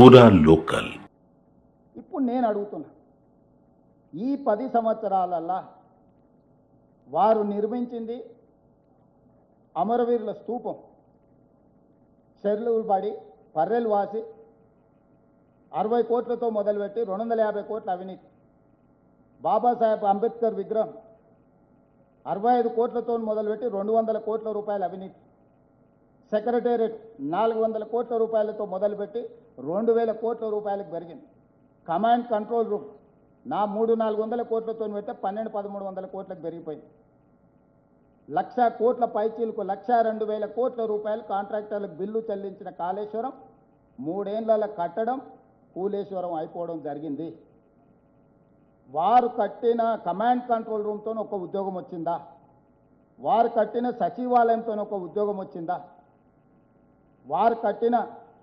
పూరా లోకల్. ఇప్పుడు నేను అడుగుతున్నా. ఈ పది సంవత్సరాలల్లా వారు నిర్మించింది అమరవీరుల స్తూపం చెర్లు పడి పర్రెలు వాసి అరవై కోట్లతో మొదలుపెట్టి రెండు వందల యాభై కోట్ల అవినీతి. బాబాసాహెబ్ అంబేద్కర్ విగ్రహం అరవై ఐదు కోట్లతో మొదలుపెట్టి రెండు వందల కోట్ల రూపాయల అవినీతి. సెక్రటేరియట్ నాలుగు వందల కోట్ల రూపాయలతో మొదలుపెట్టి రెండు వేల కోట్ల రూపాయలకు పెరిగింది. కమాండ్ కంట్రోల్ రూమ్ నా మూడు నాలుగు వందల కోట్లతో పెడితే పన్నెండు పదమూడు వందల కోట్లకు పెరిగిపోయింది. లక్ష కోట్ల పైచీలకు లక్ష రెండు వేల కోట్ల రూపాయలు కాంట్రాక్టర్లకు బిల్లు చెల్లించిన కాళేశ్వరం మూడేళ్ళ కట్టడం కూలేశ్వరం అయిపోవడం జరిగింది. వారు కట్టిన కమాండ్ కంట్రోల్ రూమ్తో ఒక ఉద్యోగం వచ్చిందా? వారు కట్టిన సచివాలయంతో ఒక ఉద్యోగం వచ్చిందా? వారు కట్టిన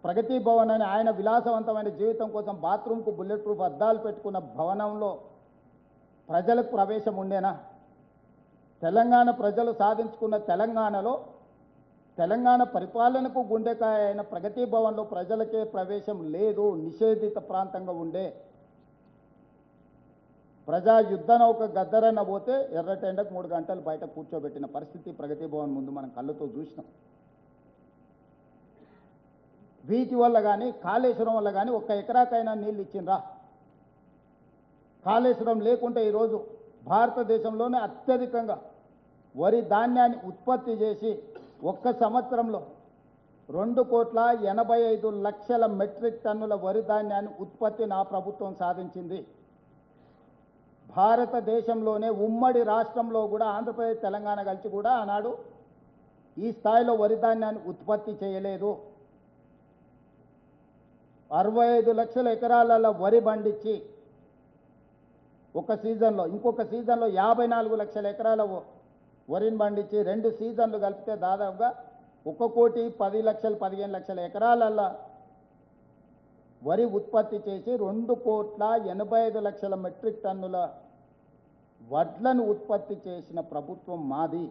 ప్రగతి భవన్ అని ఆయన విలాసవంతమైన జీవితం కోసం బాత్రూమ్కు బుల్లెట్ ప్రూఫ్ అద్దాలు పెట్టుకున్న భవనంలో ప్రజలకు ప్రవేశం ఉండేనా? తెలంగాణ ప్రజలు సాధించుకున్న తెలంగాణలో తెలంగాణ పరిపాలనకు గుండెకాయ అయిన ప్రగతి భవన్లో ప్రజలకే ప్రవేశం లేదు నిషేధిత ప్రాంతంగా ఉండే. ప్రజా యుద్ధ నౌక గద్దరన్న పోతే ఎర్రటెండకు మూడు గంటలు బయట కూర్చోబెట్టిన పరిస్థితి ప్రగతి భవన్ ముందు మనం కళ్ళతో చూసినాం. వీటి వల్ల కానీ కాళేశ్వరం వల్ల కానీ ఒక్క ఎకరాకైనా నీళ్ళు ఇచ్చిండ్రా. కాళేశ్వరం లేకుంటే ఈరోజు భారతదేశంలోనే అత్యధికంగా వరి ధాన్యాన్ని ఉత్పత్తి చేసి ఒక్క సంవత్సరంలో రెండు కోట్ల ఎనభై ఐదు లక్షల మెట్రిక్ టన్నుల వరి ధాన్యాన్ని ఉత్పత్తి నా ప్రభుత్వం సాధించింది. భారతదేశంలోనే ఉమ్మడి రాష్ట్రంలో కూడా ఆంధ్రప్రదేశ్ తెలంగాణ కలిసి కూడా ఆనాడు ఈ స్థాయిలో వరి ధాన్యాన్ని ఉత్పత్తి చేయలేదు. అరవై ఐదు లక్షల ఎకరాలలో వరి పండించి ఒక సీజన్లో ఇంకొక సీజన్లో యాభై నాలుగు లక్షల ఎకరాల వరిని పండించి రెండు సీజన్లు కలిపితే దాదాపుగా ఒక కోటి పది లక్షలు పదిహేను లక్షల ఎకరాలల్లో వరి ఉత్పత్తి చేసి రెండు కోట్ల ఎనభై ఐదు లక్షల మెట్రిక్ టన్నుల వడ్లను ఉత్పత్తి చేసిన ప్రభుత్వం మాది.